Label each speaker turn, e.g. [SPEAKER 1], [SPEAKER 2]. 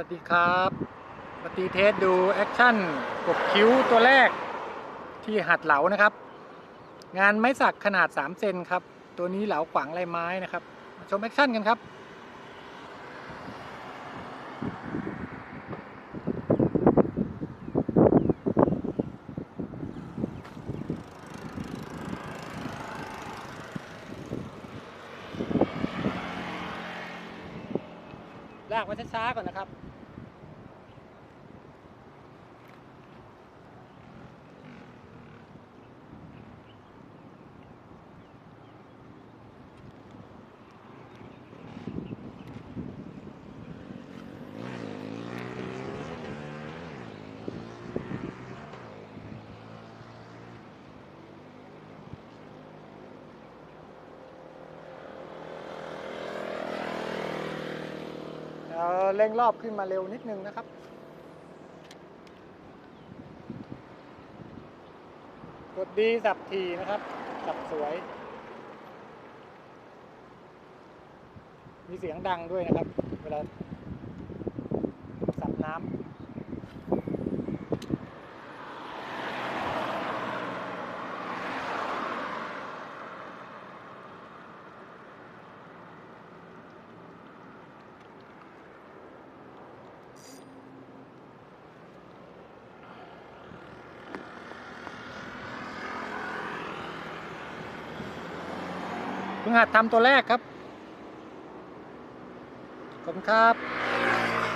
[SPEAKER 1] สวัสดีครับปฏิเทสดูแอคชั่นกบคิ้วตัวแรกที่หัดเหลานะครับ งานไม้สักขนาด 3 เซนครับ ตัวนี้เหลาขวางลายไม้นะครับมาชมแอคชั่นกันครับ ลากมาช้าๆก่อนนะครับ เร่งรอบขึ้นมาเร็วนิดนึงนะครับ กดดีสับทีนะครับ สับสวย มีเสียงดังด้วยนะครับ เวลาสับน้ำ เพิ่งหัดทำตัวแรกครับ ขอบคุณครับ